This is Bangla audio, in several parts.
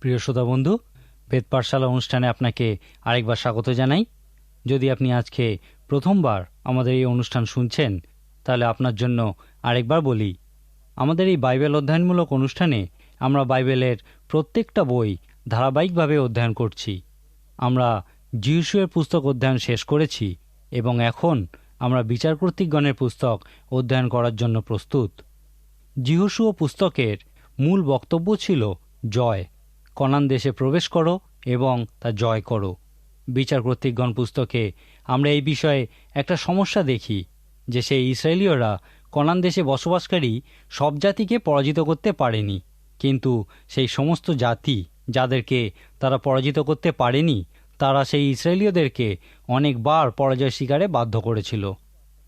প্রিয় শ্রোতা বন্ধু, বেদ পাঠশালা অনুষ্ঠানে আপনাকে আরেকবার স্বাগত জানাই। যদি আপনি আজকে প্রথমবার আমাদের এই অনুষ্ঠান শুনছেন, তাহলে আপনার জন্য আরেকবার বলি, আমাদের এই বাইবেল অধ্যয়নমূলক অনুষ্ঠানে আমরা বাইবেলের প্রত্যেকটা বই ধারাবাহিকভাবে অধ্যয়ন করছি। আমরা জিউসুয়ের পুস্তক অধ্যয়ন শেষ করেছি এবং এখন আমরা বিচার কর্তৃকগণের পুস্তক অধ্যয়ন করার জন্য প্রস্তুত। জিহুসুয় পুস্তকের মূল বক্তব্য ছিল জয়। কনান দেশে প্রবেশ করো এবং তা জয় করো। বিচার কর্তৃকগণ পুস্তকে আমরা এই বিষয়ে একটা সমস্যা দেখি যে সেই ইসরায়েলীয়রা কনান দেশে বসবাসকারী সব জাতিকে পরাজিত করতে পারেনি। কিন্তু সেই সমস্ত জাতি যাদেরকে তারা পরাজিত করতে পারেনি, তারা সেই ইসরায়েলীয়দেরকে অনেকবার পরাজয় শিকারে বাধ্য করেছিল।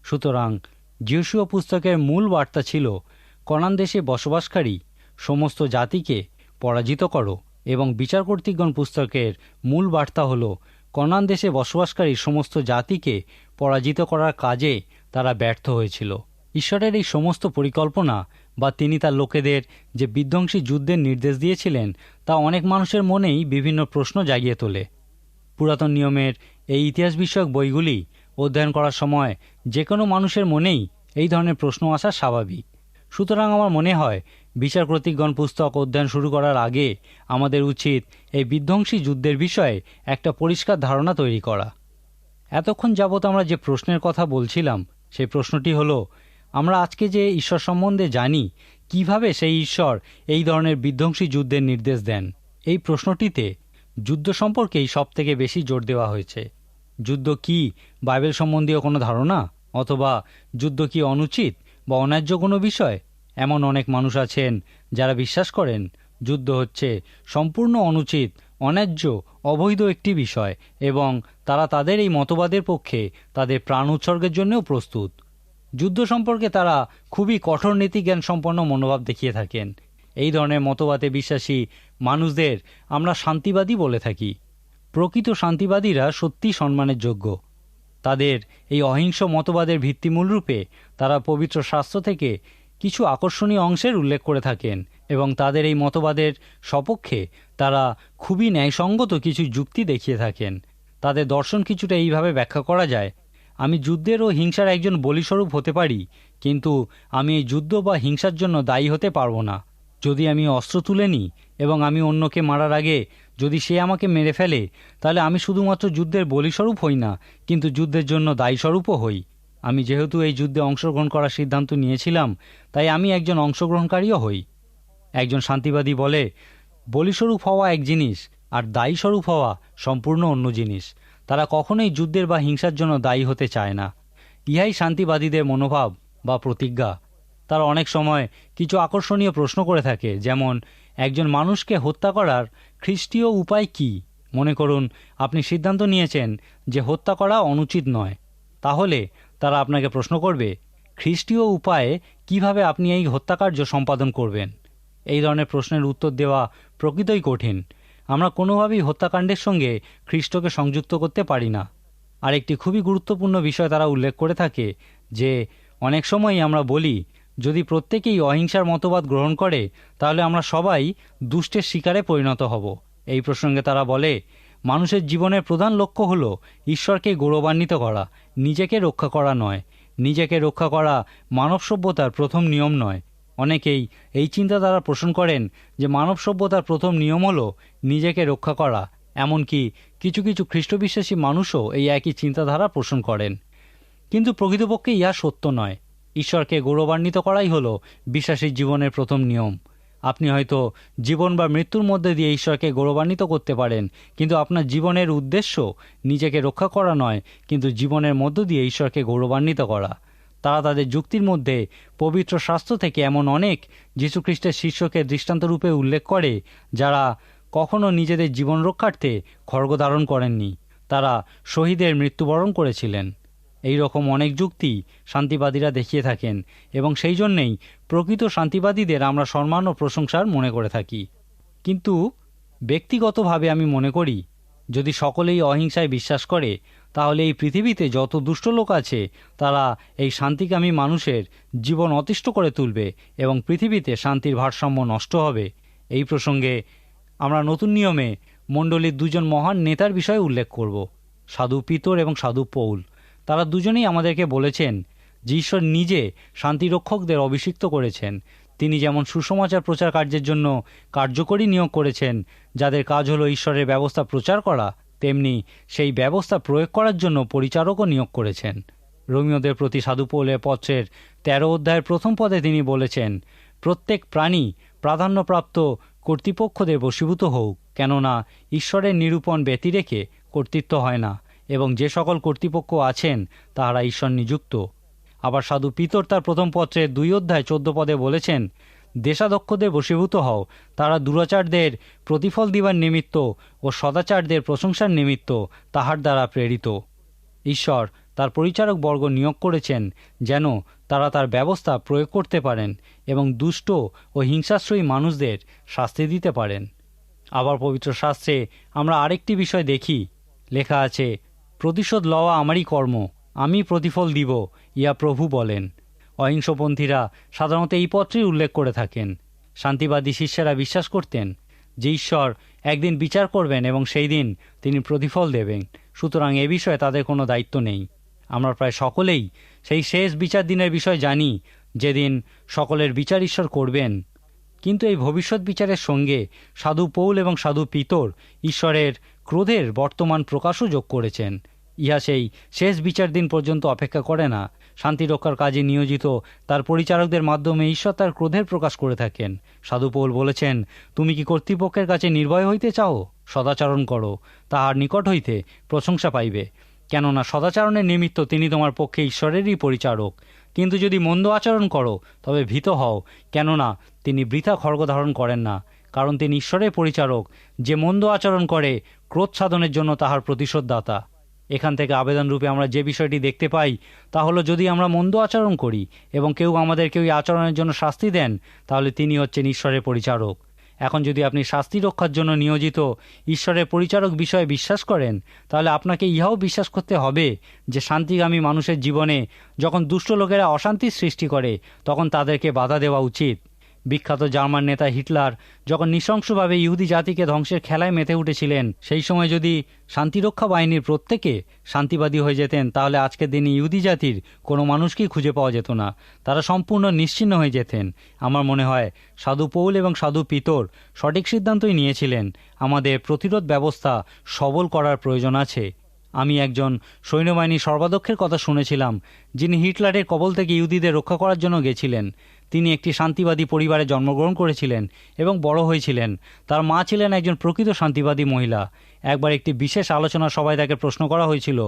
সুতরাং জিউসুয় পুস্তকের মূল বার্তা ছিল, কনান দেশে বসবাসকারী সমস্ত জাতিকে পরাজিত করো এবং বিচার কর্তৃকগণ পুস্তকের মূল বার্তা হল, কনান দেশে বসবাসকারী সমস্ত জাতিকে পরাজিত করার কাজে তারা ব্যর্থ হয়েছিল। ঈশ্বরের এই সমস্ত পরিকল্পনা বা তিনি তার লোকেদের যে বিধ্বংসী যুদ্ধের নির্দেশ দিয়েছিলেন, তা অনেক মানুষের মনেই বিভিন্ন প্রশ্ন জাগিয়ে তোলে। পুরাতন নিয়মের এই ইতিহাস বিষয়ক বইগুলি অধ্যয়ন করার সময় যে কোনো মানুষের মনেই এই ধরনের প্রশ্ন আসা স্বাভাবিক। সুতরাং আমার মনে হয় বিচার কর্তৃকগণ পুস্তক অধ্যয়ন শুরু করার আগে আমাদের উচিত এই বিধ্বংসী যুদ্ধের বিষয়ে একটা পরিষ্কার ধারণা তৈরি করা। এতক্ষণ যাবৎ আমরা যে প্রশ্নের কথা বলছিলাম, সেই প্রশ্নটি হলো, আমরা আজকে যে ঈশ্বর সম্বন্ধে জানি, কীভাবে সেই ঈশ্বর এই ধরনের বিধ্বংসী যুদ্ধের নির্দেশ দেন? এই প্রশ্নটিতে যুদ্ধ সম্পর্কেই সব থেকে বেশি জোর দেওয়া হয়েছে। যুদ্ধ কি, বাইবেল সম্বন্ধীয় কোনো ধারণা? অথবা যুদ্ধ কি অনুচিত? বা অন্যায্য কোনো বিষয়? এমন অনেক মানুষ আছেন যারা বিশ্বাস করেন যুদ্ধ হচ্ছে সম্পূর্ণ অনুচিত, অন্যায্য, অবৈধ একটি বিষয় এবং তারা তাদের এই মতবাদের পক্ষে তাদের প্রাণ উৎসর্গের জন্যও প্রস্তুত। যুদ্ধ সম্পর্কে তারা খুবই কঠোর নীতিজ্ঞান সম্পন্ন মনোভাব দেখিয়ে থাকেন। এই ধরনের মতবাদে বিশ্বাসী মানুষদের আমরা শান্তিবাদী বলে থাকি। প্রকৃত শান্তিবাদীরা সত্যি সম্মানের যোগ্য। তাদের এই অহিংস মতবাদের ভিত্তিমূলরূপে তারা পবিত্র শাস্ত্র থেকে কিছু আকর্ষণীয় অংশের উল্লেখ করে থাকেন এবং তাদের এই মতবাদের সপক্ষে তারা খুবই ন্যায়সঙ্গত কিছু যুক্তি দেখিয়ে থাকেন। তাদের দর্শন কিছুটা এইভাবে ব্যাখ্যা করা যায়, আমি যুদ্ধের ও হিংসার একজন বলিস্বরূপ হতে পারি, কিন্তু আমি এই যুদ্ধ বা হিংসার জন্য দায়ী হতে পারব না। যদি আমি অস্ত্র তুলে নিই এবং আমি অন্যকে মারার আগে যদি সে আমাকে মেরে ফেলে, তাহলে আমি শুধুমাত্র যুদ্ধের বলিস্বরূপ হই না, কিন্তু যুদ্ধের জন্য দায়ীস্বরূপও হই। আমি যেহেতু এই যুদ্ধে অংশগ্রহণ করার সিদ্ধান্ত নিয়েছিলাম, তাই আমি একজন অংশগ্রহণকারীও হই। একজন শান্তিবাদী বলে, বলিস্বরূপ হওয়া এক জিনিস, আর দায়ীস্বরূপ হওয়া সম্পূর্ণ অন্য জিনিস। তারা কখনোই যুদ্ধের বা হিংসার জন্য দায়ী হতে চায় না। ইহাই শান্তিবাদীদের মনোভাব বা প্রতিজ্ঞা। তারা অনেক সময় কিছু আকর্ষণীয় প্রশ্ন করে থাকে, যেমন একজন মানুষকে হত্যা করার খ্রিস্টীয় উপায় কি? মনে করুন, আপনি সিদ্ধান্ত নিয়েছেন যে হত্যা করা অনুচিত নয়। তাহলে তারা আপনাকে প্রশ্ন করবে, খ্রিস্টীয় উপায়ে কীভাবে আপনি এই হত্যাকার্য সম্পাদন করবেন? এই ধরনের প্রশ্নের উত্তর দেওয়া প্রকৃতই কঠিন। আমরা কোনোভাবেই হত্যাকাণ্ডের সঙ্গে খ্রিস্টকে সংযুক্ত করতে পারি না। আর একটি খুবই গুরুত্বপূর্ণ বিষয় তারা উল্লেখ করে থাকে যে, অনেক সময়ই আমরা বলি যদি প্রত্যেকেই অহিংসার মতবাদ গ্রহণ করে, তাহলে আমরা সবাই দুষ্টের শিকারে পরিণত হব। এই প্রসঙ্গে তারা বলে, মানুষের জীবনের প্রধান লক্ষ্য হল ঈশ্বরকে গৌরবান্বিত করা, নিজেকে রক্ষা করা নয়। নিজেকে রক্ষা করা মানব সভ্যতার প্রথম নিয়ম নয়। অনেকেই এই চিন্তা দ্বারা পোষণ করেন যে মানব সভ্যতার প্রথম নিয়ম হল নিজেকে রক্ষা করা, এমনকি কিছু কিছু খ্রিস্টবিশ্বাসী মানুষও এই একই চিন্তাধারা পোষণ করেন। কিন্তু প্রকৃতপক্ষে ইহা সত্য নয়। ঈশ্বরকে গৌরবান্বিত করাই হল বিশ্বাসীর জীবনের প্রথম নিয়ম। আপনি হয়তো জীবন বা মৃত্যুর মধ্যে দিয়ে ঈশ্বরকে গৌরবান্বিত করতে পারেন, কিন্তু আপনার জীবনের উদ্দেশ্য নিজেকে রক্ষা করা নয়, কিন্তু জীবনের মধ্য দিয়ে ঈশ্বরকে গৌরবান্বিত করা। তারা তাদের যুক্তির মধ্যে পবিত্র শাস্ত্র থেকে এমন অনেক যীশুখ্রিস্টের শিষ্যকে দৃষ্টান্তরূপে উল্লেখ করে, যারা কখনো নিজেদের জীবন রক্ষার্থে খড়গ ধারণ করেননি। তারা শহীদের মৃত্যুবরণ করেছিলেন। এই রকম অনেক যুক্তি শান্তিবাদীরা দেখিয়ে থাকেন এবং সেই জন্যেই প্রকৃত শান্তিবাদীদের আমরা সম্মান ও প্রশংসার মনে করে থাকি। কিন্তু ব্যক্তিগতভাবে আমি মনে করি, যদি সকলেই অহিংসায় বিশ্বাস করে, তাহলে এই পৃথিবীতে যত দুষ্ট লোক আছে, তারা এই শান্তিকামী মানুষের জীবন অতিষ্ঠ করে তুলবে এবং পৃথিবীতে শান্তির ভারসাম্য নষ্ট হবে। এই প্রসঙ্গে আমরা নতুন নিয়মে মণ্ডলীর দুজন মহান নেতার বিষয়ে উল্লেখ করব, সাধু পিতর এবং সাধু পৌল। তারা দুজনেই আমাদেরকে বলেছেন যে ঈশ্বর নিজে শান্তিরক্ষকদের অভিষিক্ত করেছেন। তিনি যেমন সুসমাচার প্রচার কার্যের জন্য কার্যকরী নিয়োগ করেছেন, যাদের কাজ হলো ঈশ্বরের ব্যবস্থা প্রচার করা, তেমনি সেই ব্যবস্থা প্রয়োগ করার জন্য পরিচারকও নিয়োগ করেছেন। রোমিওদের প্রতি সাধু পৌলের পত্রের তেরো অধ্যায়ের প্রথম পদে তিনি বলেছেন, প্রত্যেক প্রাণী প্রাধান্যপ্রাপ্ত কর্তৃপক্ষদের বশীভূত হোক, কেননা ঈশ্বরের নিরূপণ ব্যতিরেকে কর্তৃত্ব হয় না। এবং যে সকল কর্তৃপক্ষ আছেন, তাহারা ঈশ্বর নিযুক্ত। আবার সাধু পিতর তার প্রথম পত্রের দুই অধ্যায় চোদ্দ পদে বলেছেন, দেশাধ্যক্ষদের বশীভূত হও, তারা দুরাচারদের প্রতিফল দিবার নিমিত্ত ও সদাচারদের প্রশংসার নিমিত্ত তাহার দ্বারা প্রেরিত। ঈশ্বর তার পরিচারক বর্গ নিয়োগ করেছেন, যেন তারা তার ব্যবস্থা প্রয়োগ করতে পারেন এবং দুষ্ট ও হিংসাশ্রয়ী মানুষদের শাস্তি দিতে পারেন। আবার পবিত্র শাস্ত্রে আমরা আরেকটি বিষয় দেখি, লেখা আছে প্রতিশোধ লওয়া আমারই কর্ম, আমি প্রতিফল দিব, ইয়া প্রভু বলেন। অহিংসপন্থীরা সাধারণত এই পত্রেই উল্লেখ করে থাকেন। শান্তিবাদী শিষ্যেরা বিশ্বাস করতেন যে ঈশ্বর একদিন বিচার করবেন এবং সেই দিন তিনি প্রতিফল দেবেন। সুতরাং এ বিষয়ে তাদের কোনো দায়িত্ব নেই। আমরা প্রায় সকলেই সেই শেষ বিচার দিনের বিষয় জানি, যেদিন সকলের বিচার ঈশ্বর করবেন। কিন্তু এই ভবিষ্যৎ বিচারের সঙ্গে সাধু পৌল এবং সাধু পিতর ঈশ্বরের ক্রোধের বর্তমান প্রকাশও যোগ করেছেন। ইহা সেই শেষ বিচার দিন পর্যন্ত অপেক্ষা করে না। শান্তি রক্ষার কাজে নিয়োজিত তার পরিচারকদের মাধ্যমে ঈশ্বর তার ক্রোধের প্রকাশ করে থাকেন। সাধু পৌল বলেছেন, তুমি কি কর্তৃপক্ষের কাছে নির্ভয় হইতে চাও? সদাচরণ করো, তাহার নিকট হইতে প্রশংসা পাইবে। কেননা সদাচরণের নিমিত্ত তিনি তোমার পক্ষে ঈশ্বরেরই পরিচারক। কিন্তু যদি মন্দ আচরণ করো, তবে ভীত হও, কেননা তিনি বৃথা খর্গ ধারণ করেন না। কারণ তিনি ঈশ্বরের পরিচারক। যে মন্দ আচরণ করে, ক্রোধ সাধনের জন্য তাহার প্রতিশোধ দাতা এখান থেকে আবেদন রূপে আমরা যে বিষয়টি দেখতে পাই, তা হলো যদি আমরা মন্দ আচরণ করি এবং কেউ আমাদেরকে ওই আচরণের জন্য শাস্তি দেন, তাহলে তিনি হচ্ছেন ঈশ্বরের পরিচারক। এখন যদি আপনি শাস্তি রক্ষার জন্য নিয়োজিত ঈশ্বরের পরিচারক বিষয়ে বিশ্বাস করেন, তাহলে আপনাকে ইহাও বিশ্বাস করতে হবে যে শান্তিগামী মানুষের জীবনে যখন দুষ্ট লোকেরা অশান্তির সৃষ্টি করে, তখন তাদেরকে বাধা দেওয়া উচিত। বিখ্যাত জার্মান নেতা হিটলার যখন নৃশংসভাবে ইহুদি জাতিকে ধ্বংসের খেলায় মেতে উঠেছিলেন, সেই সময় যদি শান্তিরক্ষা বাহিনীর প্রত্যেকে শান্তিবাদী হয়ে যেতেন, তাহলে আজকের দিনে ইহুদি জাতির কোনো মানুষকেই খুঁজে পাওয়া যেত না। তারা সম্পূর্ণ নিশ্চিন্ন হয়ে যেতেন। আমার মনে হয় সাধু পৌল এবং সাধু পিতর সঠিক সিদ্ধান্তই নিয়েছিলেন, আমাদের প্রতিরোধ ব্যবস্থা সবল করার প্রয়োজন আছে। আমি একজন সৈন্যবাহিনীর সর্বাধ্যক্ষের কথা শুনেছিলাম, যিনি হিটলারের কবল থেকে ইহুদিদের রক্ষা করার জন্য গেছিলেন। তিনি একটি শান্তিবাদী পরিবারে জন্মগ্রহণ করেছিলেন এবং বড় হয়েছিলেন। তার মা ছিলেন একজন প্রকৃত শান্তিবাদী মহিলা। একবার একটি বিশেষ আলোচনা সভায় তাকে প্রশ্ন করা হয়েছিল।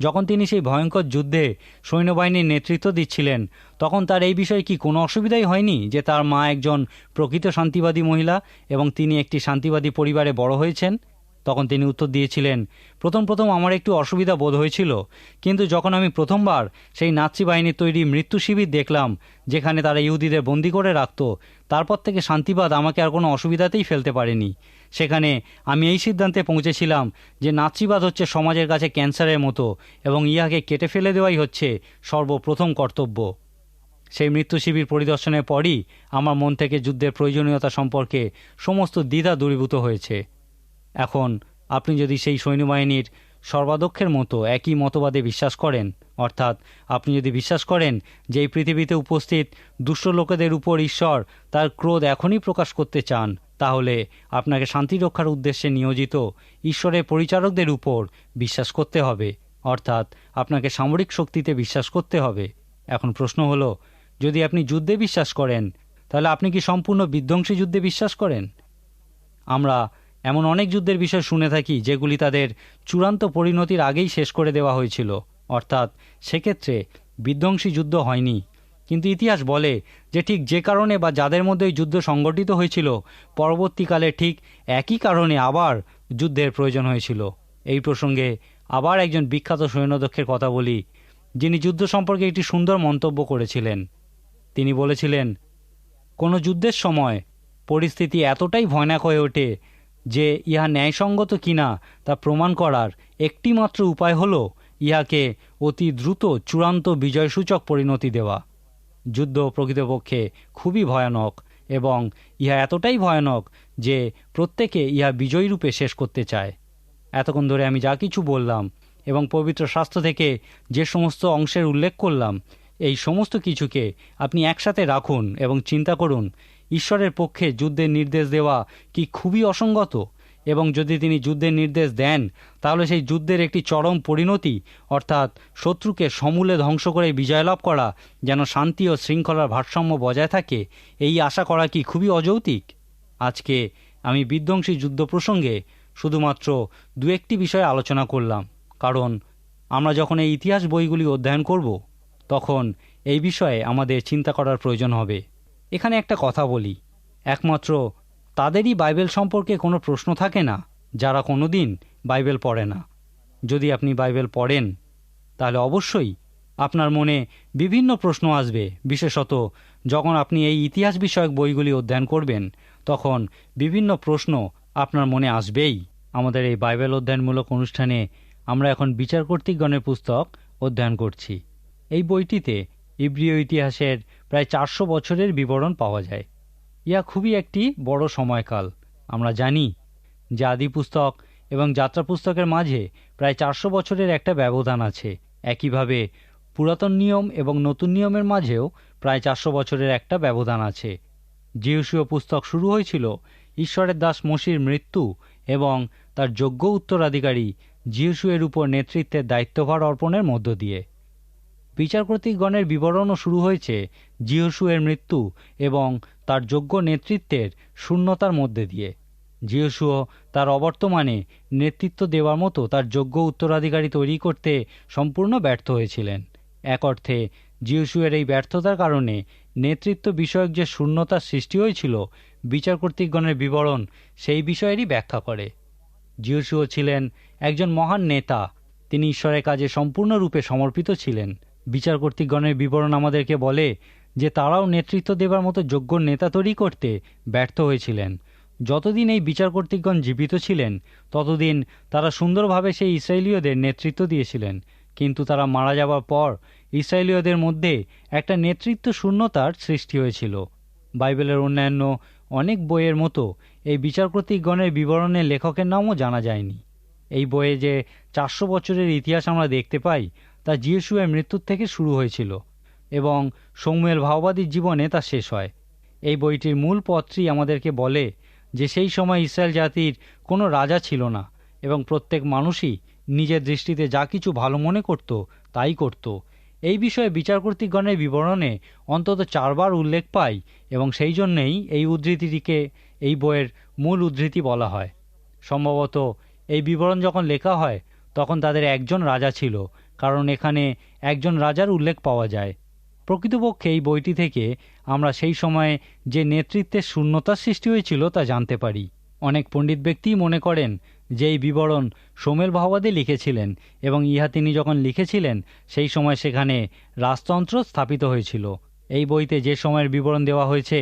যখন তিনি সেই ভয়ঙ্কর যুদ্ধে সৈন্যবাহিনীর নেতৃত্ব দিচ্ছিলেন, তখন তার এই বিষয়ে কি কোনো অসুবিধাই হয়নি যে তার মা একজন প্রকৃত শান্তিবাদী মহিলা এবং তিনি একটি শান্তিবাদী পরিবারে বড় হয়েছেন? তখন তিনি উত্তর দিয়েছিলেন, প্রথম প্রথম আমার একটু অসুবিধা বোধ হয়েছিল, কিন্তু যখন আমি প্রথমবার সেই নাৎসি বাহিনীর তৈরি মৃত্যু শিবির দেখলাম, যেখানে তারা ইহুদিদের বন্দি করে রাখত, তারপর থেকে শান্তিবাদ আমাকে আর কোনো অসুবিধাতেই ফেলতে পারেনি। সেখানে আমি এই সিদ্ধান্তে পৌঁছেছিলাম যে নাৎসিবাদ হচ্ছে সমাজের কাছে ক্যান্সারের মতো এবং ইহাকে কেটে ফেলে দেওয়াই হচ্ছে সর্বপ্রথম কর্তব্য। সেই মৃত্যু শিবির পরিদর্শনের পরই আমার মন থেকে যুদ্ধের প্রয়োজনীয়তা সম্পর্কে সমস্ত দ্বিধা দূরীভূত হয়েছে। এখন আপনি যদি সেই সৈন্যবাহিনীর সর্বাধ্যক্ষের মতো একই মতবাদে বিশ্বাস করেন, অর্থাৎ আপনি যদি বিশ্বাস করেন যে এই পৃথিবীতে উপস্থিত দুষ্ট লোকেদের উপর ঈশ্বর তার ক্রোধ এখনই প্রকাশ করতে চান, তাহলে আপনাকে শান্তি রক্ষার উদ্দেশ্যে নিয়োজিত ঈশ্বরের পরিচারকদের উপর বিশ্বাস করতে হবে, অর্থাৎ আপনাকে সামরিক শক্তিতে বিশ্বাস করতে হবে। এখন প্রশ্ন হলো, যদি আপনি যুদ্ধে বিশ্বাস করেন, তাহলে আপনি কি সম্পূর্ণ বিধ্বংসী যুদ্ধে বিশ্বাস করেন? আমরা এমন অনেক যুদ্ধের বিষয় শুনে থাকি, যেগুলি তাদের চূড়ান্ত পরিণতির আগেই শেষ করে দেওয়া হয়েছিল। অর্থাৎ সেক্ষেত্রে বিধ্বংসী যুদ্ধ হয়নি। কিন্তু ইতিহাস বলে যে ঠিক যে কারণে বা যাদের মধ্যে এই যুদ্ধ সংগঠিত হয়েছিল, পরবর্তীকালে ঠিক একই কারণে আবার যুদ্ধের প্রয়োজন হয়েছিল। এই প্রসঙ্গে আবার একজন বিখ্যাত সৈন্যদক্ষের কথা বলি, যিনি যুদ্ধ সম্পর্কে একটি সুন্দর মন্তব্য করেছিলেন। তিনি বলেছিলেন, কোনো যুদ্ধের সময় পরিস্থিতি এতটাই ভয়ানক হয়ে ওঠে যে ইহা ন্যায়সঙ্গত কিনা তা প্রমাণ করার একটিমাত্র উপায় হল ইহাকে অতি দ্রুত চূড়ান্ত বিজয়সূচক পরিণতি দেওয়া। যুদ্ধ প্রকৃতপক্ষে খুবই ভয়ানক এবং ইহা এতটাই ভয়ানক যে প্রত্যেকে ইহা বিজয়ী রূপে শেষ করতে চায়। এতক্ষণ ধরে আমি যা কিছু বললাম এবং পবিত্র শাস্ত্র থেকে যে সমস্ত অংশের উল্লেখ করলাম, এই সমস্ত কিছুকে আপনি একসাথে রাখুন এবং চিন্তা করুন ঈশ্বরের পক্ষে যুদ্ধের নির্দেশ দেওয়া কি খুবই অসঙ্গত? এবং যদি তিনি যুদ্ধের নির্দেশ দেন, তাহলে সেই যুদ্ধের একটি চরম পরিণতি, অর্থাৎ শত্রুকে সমূলে ধ্বংস করে বিজয় লাভ করা, যেন শান্তি ও শৃঙ্খলার ভারসাম্য বজায় থাকে, এই আশা করা কি খুবই অযৌতিক আজকে আমি বিধ্বংসী যুদ্ধ প্রসঙ্গে শুধুমাত্র দু একটি বিষয়ে আলোচনা করলাম, কারণ আমরা যখন এই ইতিহাস বইগুলি অধ্যয়ন করব, তখন এই বিষয়ে আমাদের চিন্তা করার প্রয়োজন হবে। এখানে একটা কথা বলি। একমাত্র, তাদেরই বাইবেল সম্পর্কে কোনো প্রশ্ন থাকে না, যারা কোনো দিন বাইবেল পড়ে না। যদি আপনি বাইবেল পড়েন, তাহলে অবশ্যই আপনার মনে বিভিন্ন প্রশ্ন আসবে। বিশেষত, যখন আপনি এই ইতিহাস বিষয়ক বইগুলি অধ্যয়ন করবেন, তখন বিভিন্ন প্রশ্ন আপনার মনে আসবেই। আমাদের এই বাইবেল অধ্যয়নমূলক অনুষ্ঠানে আমরা এখন বিচার কর্তৃকগণের পুস্তক অধ্যয়ন করছি। এই বইটিতে ইব্রিয় ইতিহাসের প্রায় চারশো বছরের বিবরণ পাওয়া যায়। ইয়া খুবই একটি বড় সময়কাল। আমরা জানি যে আদি পুস্তক এবং যাত্রা পুস্তকের মাঝে প্রায় চারশো বছরের একটা ব্যবধান আছে। একইভাবে পুরাতন নিয়ম এবং নতুন নিয়মের মাঝেও প্রায় চারশো বছরের একটা ব্যবধান আছে। জিহুসীয় পুস্তক শুরু হয়েছিল ঈশ্বরের দাস মসির মৃত্যু এবং তার যোগ্য উত্তরাধিকারী জিহুসুয়ের উপর নেতৃত্বের দায়িত্বভার অর্পণের মধ্য দিয়ে। বিচার কর্তৃকগণের বিবরণও শুরু হয়েছে জিহসুয়ের মৃত্যু এবং তার যোগ্য নেতৃত্বের শূন্যতার মধ্যে দিয়ে। জিহসুও তার অবর্তমানে নেতৃত্ব দেওয়ার মতো তার যোগ্য উত্তরাধিকারী তৈরি করতে সম্পূর্ণ ব্যর্থ হয়েছিলেন। এক অর্থে জিহসুয়ের এই ব্যর্থতার কারণে নেতৃত্ব বিষয়ক যে শূন্যতার সৃষ্টি হয়েছিল বিচার কর্তৃকগণের বিবরণ সেই বিষয়েরই ব্যাখ্যা করে। জিহসুও ছিলেন একজন মহান নেতা। তিনি ঈশ্বরের কাজে সম্পূর্ণরূপে সমর্পিত ছিলেন। বিচার কর্তৃকগণের বিবরণ আমাদেরকে বলে যে তারাও নেতৃত্ব দেবার মতো যোগ্য নেতা তৈরি করতে ব্যর্থ হয়েছিলেন। যতদিন এই বিচার কর্তৃকগণ জীবিত ছিলেন, ততদিন তারা সুন্দরভাবে সেই ইসরায়েলীয়দের নেতৃত্ব দিয়েছিলেন। কিন্তু তারা মারা যাওয়ার পর ইসরায়েলীয়দের মধ্যে একটা নেতৃত্ব শূন্যতার সৃষ্টি হয়েছিল। বাইবেলের অন্যান্য অনেক বইয়ের মতো এই বিচার কর্তৃকগণের বিবরণের লেখকের নামও জানা যায়নি। এই বইয়ে যে চারশো বছরের ইতিহাস আমরা দেখতে পাই তা জিয়েসুয়ের মৃত্যুর থেকে শুরু হয়েছিল এবং সৌমেল ভাওবাদীর জীবনে তা শেষ হয়। এই বইটির মূল পথটি আমাদেরকে বলে যে সেই সময় ইসরায়েল জাতির কোনো রাজা ছিল না এবং প্রত্যেক মানুষই নিজের দৃষ্টিতে যা কিছু ভালো মনে করত, তাই করত। এই বিষয়ে বিচার কর্তৃকগণের বিবরণে অন্তত চারবার উল্লেখ পাই এবং সেই জন্যেই এই উদ্ধৃতিটিকে এই বইয়ের মূল উদ্ধৃতি বলা হয়। সম্ভবত এই বিবরণ যখন লেখা হয়, তখন তাদের একজন রাজা ছিল কারণ এখানে একজন রাজার উল্লেখ পাওয়া যায়। প্রকৃতপক্ষে এই বইটি থেকে আমরা সেই সময়ে যে নেতৃত্বের শূন্যতার সৃষ্টি হয়েছিল তা জানতে পারি। অনেক পণ্ডিত ব্যক্তিই মনে করেন যে এই বিবরণ সোমেল ভাওয়াদে লিখেছিলেন এবং ইহা তিনি যখন লিখেছিলেন, সেই সময় সেখানে রাজতন্ত্র স্থাপিত হয়েছিল। এই বইতে যে সময়ের বিবরণ দেওয়া হয়েছে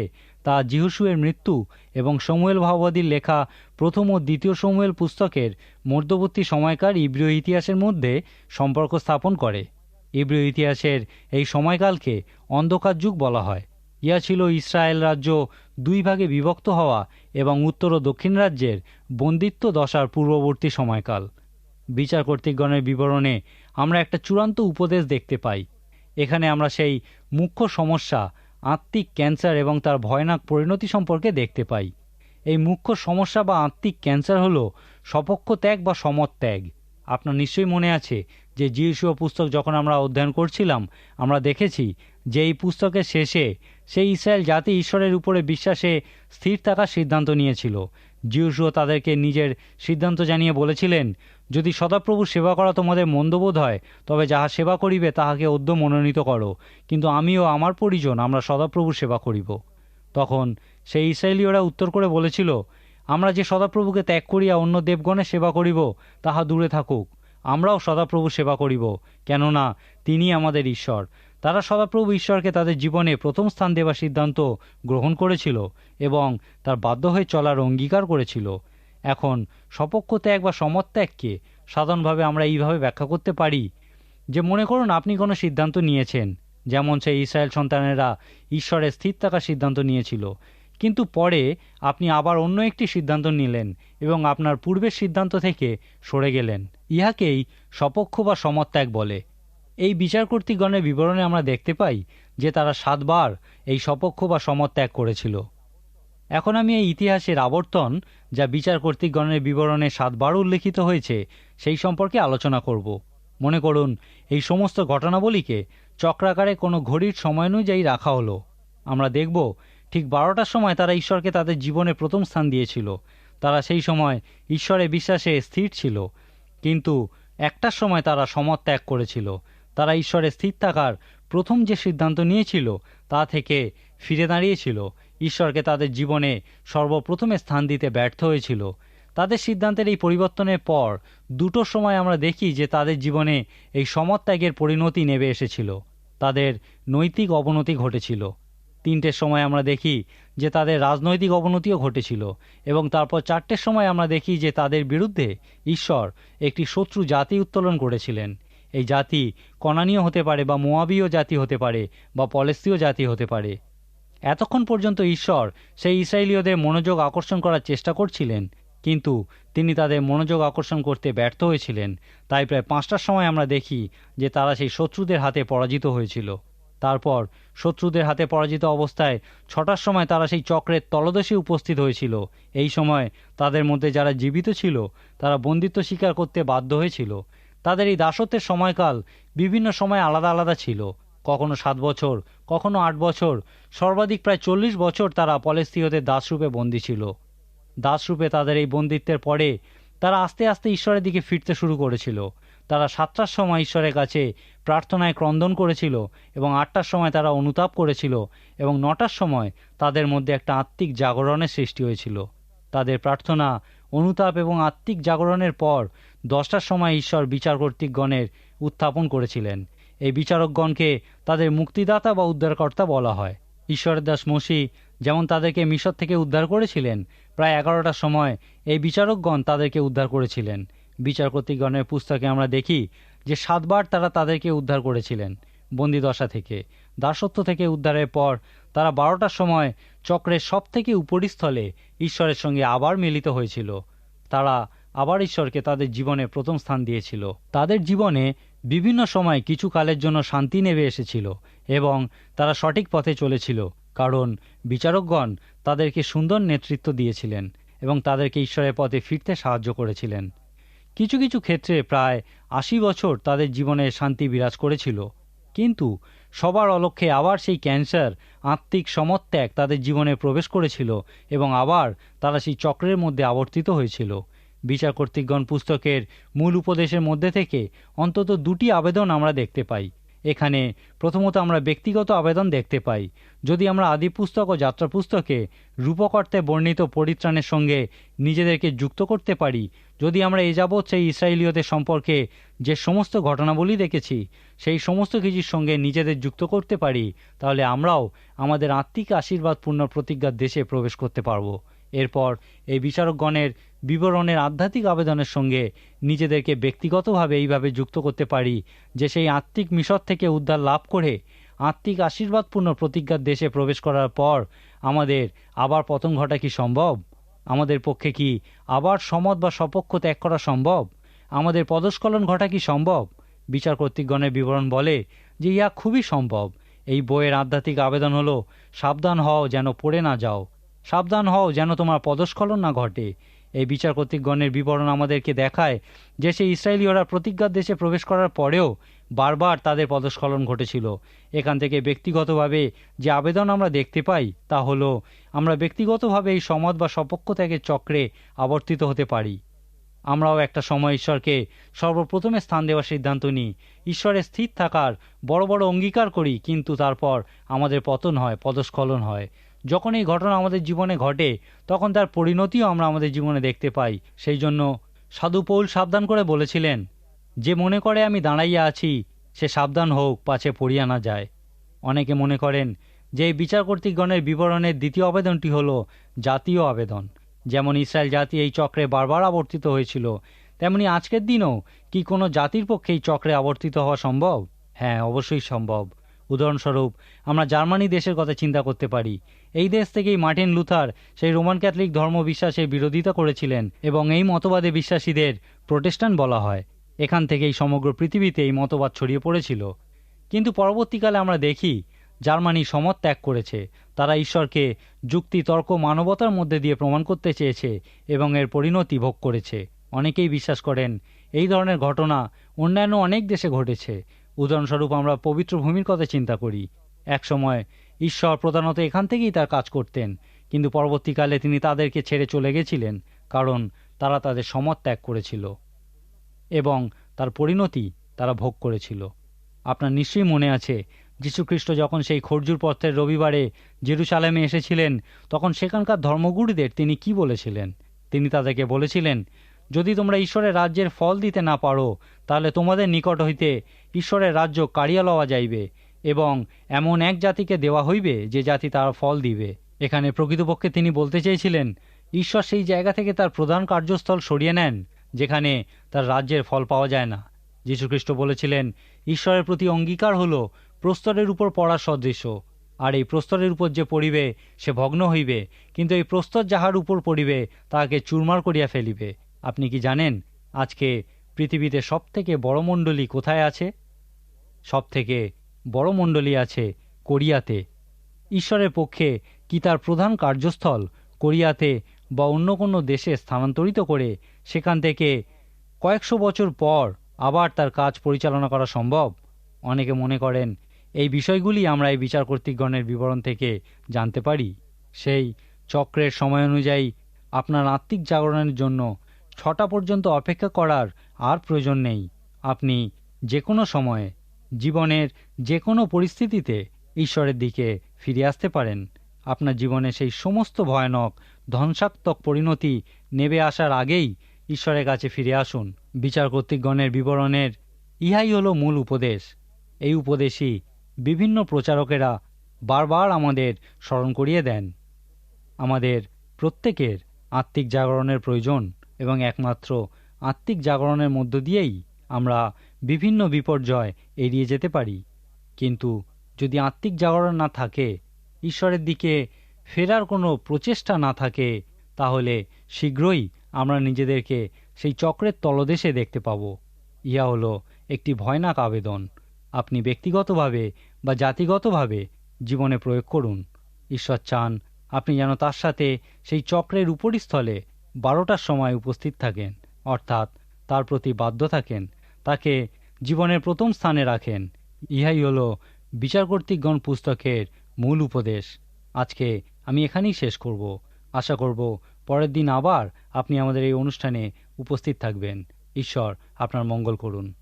তা জিহুসুয়ের মৃত্যু এবং সমুয়েল ভাওবাদীর লেখা প্রথম ও দ্বিতীয় সমুয়েল পুস্তকের মধ্যবর্তী সময়কার ইব্রিয় ইতিহাসের মধ্যে সম্পর্ক স্থাপন করে। ইব্রিয় ইতিহাসের এই সময়কালকে অন্ধকার যুগ বলা হয়। ইয়া ছিল ইসরায়েল রাজ্য দুই ভাগে বিভক্ত হওয়া এবং উত্তর ও দক্ষিণ রাজ্যের বন্দিত্ব দশার পূর্ববর্তী সময়কাল। বিচার কর্তৃকগণের বিবরণে আমরা একটা চূড়ান্ত উপদেশ দেখতে পাই। এখানে আমরা সেই মুখ্য সমস্যা আত্মিক ক্যান্সার এবং তার ভয়ানক পরিণতি সম্পর্কে দেখতে পাই। এই মুখ্য সমস্যা বা আত্মিক ক্যান্সার হলো সপক্ষ ত্যাগ বা সমত ত্যাগ আপনার নিশ্চয়ই মনে আছে যে জিহুসীয় পুস্তক যখন আমরা অধ্যয়ন করছিলাম, আমরা দেখেছি যে এই পুস্তকের শেষে সেই ইসরায়েল জাতি ঈশ্বরের উপরে বিশ্বাসে স্থির থাকার সিদ্ধান্ত নিয়েছিল। জিহুসুও তাদেরকে নিজের সিদ্ধান্ত জানিয়ে বলেছিলেন যদি সদাপ্রভু সেবা করা তোমাদের মন্দবোধ হয়, তবে যাহা সেবা করিবে তাহাকে অদ্য মনোনীত করো। কিন্তু আমিও আমার পরিজন আমরা সদাপ্রভু সেবা করিব। তখন সেই ইসরায়েলীয়রা উত্তর করে বলেছিল, আমরা যে সদাপ্রভুকে ত্যাগ করিয়া অন্য দেবগণের সেবা করিব, তাহা দূরে থাকুক। আমরাও সদাপ্রভু সেবা করিব, কেননা তিনি আমাদের ঈশ্বর। তারা সদাপ্রভু ঈশ্বরকে তাদের জীবনে প্রথম স্থান দেওয়ার সিদ্ধান্ত গ্রহণ করেছিল এবং তার বাধ্য হয়ে চলার অঙ্গীকার করেছিল। এখন সপক্ষ ত্যাগ বা সমত্যাগকে সাধারণভাবে আমরা এইভাবে ব্যাখ্যা করতে পারি। যে মনে করুন, আপনি কোনো সিদ্ধান্ত নিয়েছেন, যেমন সেই ইসরায়েল সন্তানেরা ঈশ্বরের স্থির থাকার সিদ্ধান্ত নিয়েছিল। কিন্তু পরে আপনি আবার অন্য একটি সিদ্ধান্ত নিলেন এবং আপনার পূর্বের সিদ্ধান্ত থেকে সরে গেলেন। ইহাকেই সপক্ষ বা সমত্যাগ বলে। এই বিচার কর্তৃগণের বিবরণে আমরা দেখতে পাই যে তারা সাতবার এই সপক্ষ বা সমত্যাগ করেছিল। এখন আমি এই ইতিহাসের আবর্তন, যা বিচার কর্তৃকগণের বিবরণে সাতবার উল্লেখিত হয়েছে, সেই সম্পর্কে আলোচনা করব। মনে করুন, এই সমস্ত ঘটনাবলীকে চক্রাকারে কোনো ঘড়ির সময় অনুযায়ী রাখা হলো। আমরা দেখব, ঠিক বারোটার সময় তারা ঈশ্বরকে তাদের জীবনে প্রথম স্থান দিয়েছিল। তারা সেই সময় ঈশ্বরে বিশ্বাসে স্থির ছিল। কিন্তু একটার সময় তারা সমত ত্যাগ করেছিল। তারা ঈশ্বরে স্থির থাকার প্রথম যে সিদ্ধান্ত নিয়েছিল, তা থেকে ফিরে দাঁড়িয়েছিল। ঈশ্বরকে তাদের জীবনে সর্বপ্রথমে স্থান দিতে ব্যর্থ হয়েছিল। তাদের সিদ্ধান্তের এই পরিবর্তনের পর দুটো সময় আমরা দেখি যে তাদের জীবনে এই সমত্যাগের পরিণতি নেমে এসেছিল। তাদের নৈতিক অবনতি ঘটেছিল। তিনটের সময় আমরা দেখি যে তাদের রাজনৈতিক অবনতিও ঘটেছিল এবং তারপর চারটের সময় আমরা দেখি যে তাদের বিরুদ্ধে ঈশ্বর একটি শত্রু জাতি উত্তোলন করেছিলেন। এই জাতি কনানীয় হতে পারে বা মোয়াবীয় জাতি হতে পারে বা পলেস্তীয় জাতি হতে পারে। এতক্ষণ পর্যন্ত ঈশ্বর সেই ইসরায়েলীয়দের মনোযোগ আকর্ষণ করার চেষ্টা করছিলেন, কিন্তু তিনি তাদের মনোযোগ আকর্ষণ করতে ব্যর্থ হয়েছিলেন। তাই প্রায় পাঁচটার সময় আমরা দেখি যে তারা সেই শত্রুদের হাতে পরাজিত হয়েছিল। তারপর শত্রুদের হাতে পরাজিত অবস্থায় ছটার সময় তারা সেই চক্রের তলদেশে উপস্থিত হয়েছিল। এই সময় তাদের মধ্যে যারা জীবিত ছিল, তারা বন্দিত্ব স্বীকার করতে বাধ্য হয়েছিল। তাদের এই দাসত্বের সময়কাল বিভিন্ন সময় আলাদা আলাদা ছিল। কখনো সাত বছর, কখনো আট বছর, সর্বাধিক প্রায় চল্লিশ বছর তারা পলেস্তীয়দের দাসরূপে বন্দী ছিল। দাসরূপে তাদের এই বন্দিত্বের পরে তারা আস্তে আস্তে ঈশ্বরের দিকে ফিরতে শুরু করেছিল। তারা সাতটার সময় ঈশ্বরের কাছে প্রার্থনায় ক্রন্দন করেছিল এবং আটটার সময় তারা অনুতাপ করেছিল এবং নটার সময় তাদের মধ্যে একটা আত্মিক জাগরণের সৃষ্টি হয়েছিল। তাদের প্রার্থনা, অনুতাপ এবং আত্মিক জাগরণের পর দশটার সময় ঈশ্বর বিচার কর্তৃকগণের উত্থাপন করেছিলেন এই বিচারকগণকে তাদের মুক্তিদাতা বা উদ্ধারকর্তা বলা হয়। ঈশ্বরের দাস মসি যেমন তাদেরকে মিশর থেকে উদ্ধার করেছিলেন, প্রায় এগারোটার সময় এই বিচারকগণ তাদেরকে উদ্ধার করেছিলেন। বিচার কর্তৃকগণের পুস্তকে আমরা দেখি যে সাতবার তারা তাদেরকে উদ্ধার করেছিলেন, বন্দিদশা থেকে। দাসত্ব থেকে উদ্ধারের পর তারা বারোটার সময় চক্রের সব থেকে উপরিস্থলে ঈশ্বরের সঙ্গে আবার মিলিত হয়েছিল। তারা আবার ঈশ্বরকে তাদের জীবনে প্রথম স্থান দিয়েছিল। তাদের জীবনে বিভিন্ন সময় কিছু কালের জন্য শান্তি নেমে এসেছিল এবং তারা সঠিক পথে চলেছিল, কারণ বিচারকগণ তাদেরকে সুন্দর নেতৃত্ব দিয়েছিলেন এবং তাদেরকে ঈশ্বরের পথে ফিরতে সাহায্য করেছিলেন। কিছু কিছু ক্ষেত্রে প্রায় আশি বছর তাদের জীবনে শান্তি বিরাজ করেছিল, কিন্তু সবার অলক্ষ্যে আবার সেই ক্যান্সার, আত্মিক সমত্যাগ তাদের জীবনে প্রবেশ করেছিল এবং আবার তারা সেই চক্রের মধ্যে আবর্তিত হয়েছিল। বিচার কর্তৃকগণ পুস্তকের মূল উপদেশের মধ্যে থেকে অন্তত দুটি আবেদন আমরা দেখতে পাই। এখানে প্রথমত আমরা ব্যক্তিগত আবেদন দেখতে পাই। যদি আমরা আদি পুস্তক ও যাত্রা পুস্তকে রূপকর্তে বর্ণিত পরিত্রাণের সঙ্গে নিজেদেরকে যুক্ত করতে পারি, যদি আমরা এ যাবৎ সেই ইসরায়েলীয়দের সম্পর্কে যে সমস্ত ঘটনাবলী দেখেছি, সেই সমস্ত কিছুর সঙ্গে নিজেদের যুক্ত করতে পারি, তাহলে আমরাও আমাদের আত্মিক আশীর্বাদপূর্ণ প্রতিজ্ঞার দেশে প্রবেশ করতে পারব। এরপর এই বিচারকগণের বিবরণের আধ্যাত্মিক আবেদনের সঙ্গে নিজেদেরকে ব্যক্তিগতভাবে এইভাবে যুক্ত করতে পারি যে সেই আত্মিক মিশর থেকে উদ্ধার লাভ করে আত্মিক আশীর্বাদপূর্ণ প্রতিজ্ঞার দেশে প্রবেশ করার পর আমাদের আবার পতন ঘটা কি সম্ভব? আমাদের পক্ষে কি আবার সমত বা সপক্ষ ত্যাগ করা সম্ভব? আমাদের পদস্খলন ঘটা কি সম্ভব? বিচার কর্তৃকগণের বিবরণ বলে যে ইয়া খুবই সম্ভব। এই বইয়ের আধ্যাত্মিক আবেদন হলো, সাবধান হও যেন পড়ে না যাও। সাবধান হও যেন তোমার পদস্খলন না ঘটে। এই বিচার কর্তৃকগণের বিবরণ আমাদেরকে দেখায় যে সেই ইসরায়েলীয়রা প্রতিজ্ঞার দেশে প্রবেশ করার পরেও বারবার তাদের পদস্খলন ঘটেছিল। এখান থেকে ব্যক্তিগতভাবে যে আবেদন আমরা দেখতে পাই তা হলো, আমরা ব্যক্তিগতভাবে এই সমাজ বা সপক্ষ ত্যাগের চক্রে আবর্তিত হতে পারি। আমরাও একটা সময় ঈশ্বরকে সর্বপ্রথমে স্থান দেওয়ার সিদ্ধান্ত নিই। ঈশ্বরে স্থির থাকার বড় বড় অঙ্গীকার করি, কিন্তু তারপর আমাদের পতন হয়, পদস্খলন হয়। যখন এই ঘটনা আমাদের জীবনে ঘটে, তখন তার পরিণতিও আমরা আমাদের জীবনে দেখতে পাই। সেই জন্য সাধু পৌল সাবধান করে বলেছিলেন, যে মনে করে আমি দাঁড়াইয়া আছি, সে সাবধান হোক, পাছে পড়িয়া না যায়। অনেকে মনে করেন যে এই বিচার কর্তৃকগণের বিবরণের দ্বিতীয় আবেদনটি হল জাতীয় আবেদন। যেমন ইসরায়েল জাতি এই চক্রে বারবার আবর্তিত হয়েছিল, তেমনি আজকের দিনও কি কোনো জাতির পক্ষে এই চক্রে আবর্তিত হওয়া সম্ভব? হ্যাঁ অবশ্যই সম্ভব। উদাহরণস্বরূপ, আমরা জার্মানি দেশের কথা চিন্তা করতে পারি। এই দেশ থেকেই মার্টিন লুথার সেই রোমান ক্যাথলিক ধর্ম বিশ্বাসের বিরোধিতা করেছিলেন এবং এই মতবাদে বিশ্বাসীদের প্রোটেস্ট্যান্ট বলা হয়। এখান থেকেই সমগ্র পৃথিবীতে এই মতবাদ ছড়িয়ে পড়েছিল। কিন্তু পরবর্তীকালে আমরা দেখি, জার্মানি সমত ত্যাগ করেছে। তারা ঈশ্বরকে যুক্তি, তর্ক, মানবতার মধ্যে দিয়ে প্রমাণ করতে চেয়েছে এবং এর পরিণতি ভোগ করেছে। অনেকেই বিশ্বাস করেন, এই ধরনের ঘটনা অন্যান্য অনেক দেশে ঘটেছে। উদাহরণস্বরূপ আমরা পবিত্র ভূমির কথা চিন্তা করি। একসময় ঈশ্বর প্রধানত এখান থেকেই তার কাজ করতেন, কিন্তু পরবর্তীকালে তিনি তাদেরকে ছেড়ে চলে গেছিলেন, কারণ তারা তাদের সমত ত্যাগ করেছিল এবং তার পরিণতি তারা ভোগ করেছিল। আপনার নিশ্চয়ই মনে আছে, যীশুখ্রিস্ট যখন সেই খরজুর পত্রের রবিবারে জেরুসালেমে এসেছিলেন, তখন সেখানকার ধর্মগুরুদের তিনি কি বলেছিলেন? তিনি তাদেরকে বলেছিলেন, যদি তোমরা ঈশ্বরের রাজ্যের ফল দিতে না পারো, তাহলে তোমাদের নিকট হইতে ঈশ্বরের রাজ্য কাড়িয়া লওয়া যাইবে। এবং এমন এক জাতিকে দেওয়া হইবে যে জাতি তার ফল দিবে। এখানে প্রকৃতপক্ষে তিনি বলতে চেয়েছিলেন, ঈশ্বর সেই জায়গা থেকে তার প্রধান কার্যস্থল সরিয়ে নেন, যেখানে তার রাজ্যের ফল পাওয়া যায় না। যীশুখ্রিস্ট বলেছিলেন, ঈশ্বরের প্রতি অঙ্গীকার হল প্রস্তরের উপর পড়ার সদৃশ্য আর এই প্রস্তরের উপর যে পড়িবে, সে ভগ্ন হইবে, কিন্তু এই প্রস্তর যাহার উপর পড়িবে, তাহাকে চুরমার করিয়া ফেলিবে। আপনি কি জানেন, আজকে পৃথিবীতে সবথেকে বড় মণ্ডলী কোথায় আছে? সব থেকে বড় মণ্ডলী আছে কোরিয়াতে। ঈশ্বরের পক্ষে কি তার প্রধান কার্যস্থল কোরিয়াতে বা অন্য কোনো দেশে স্থানান্তরিত করে সেখান থেকে কয়েকশো বছর পর আবার তার কাজ পরিচালনা করা সম্ভব? অনেকে মনে করেন, এই বিষয়গুলি আমরা এই বিচার কর্তৃকগণের বিবরণ থেকে জানতে পারি। সেই চক্রের সময় অনুযায়ী আপনার আত্মিক জাগরণের জন্য ছটা পর্যন্ত অপেক্ষা করার আর প্রয়োজন নেই। আপনি যে কোনো সময়ে জীবনের যে কোনো পরিস্থিতিতে ঈশ্বরের দিকে ফিরে আসতে পারেন। আপনার জীবনে সেই সমস্ত ভয়ানক, ধ্বংসাত্মক পরিণতি নেবে আসার আগেই ঈশ্বরের কাছে ফিরে আসুন। বিচার কর্তৃকগণের বিবরণের ইহাই হলো মূল উপদেশ। এই উপদেশই বিভিন্ন প্রচারকেরা বারবার আমাদের স্মরণ করিয়ে দেন। আমাদের প্রত্যেকের আত্মিক জাগরণের প্রয়োজন এবং একমাত্র আত্মিক জাগরণের মধ্য দিয়েই আমরা বিভিন্ন বিপর্যয় এড়িয়ে যেতে পারি। কিন্তু যদি আত্মিক জাগরণ না থাকে, ঈশ্বরের দিকে ফেরার কোনো প্রচেষ্টা না থাকে, তাহলে শীঘ্রই আমরা নিজেদেরকে সেই চক্রের তলদেশে দেখতে পাব। ইহা হলো একটি ভয়ানক আবেদন। আপনি ব্যক্তিগতভাবে বা জাতিগতভাবে জীবনে প্রয়োগ করুন। ঈশ্বর চান আপনি যেন তার সাথে সেই চক্রের উপরিস্থলে বারোটার সময় উপস্থিত থাকেন, অর্থাৎ তার প্রতি বাধ্য থাকেন। তাকে জীবনের প্রথম স্থানে রাখেন। ইহাই হল বিচারকর্তৃকগণ পুস্তকের মূল উপদেশ। আজকে আমি এখানেই শেষ করব। আশা করব পরের দিন আবার আপনি আমাদের এই অনুষ্ঠানে উপস্থিত থাকবেন। ঈশ্বর আপনার মঙ্গল করুন।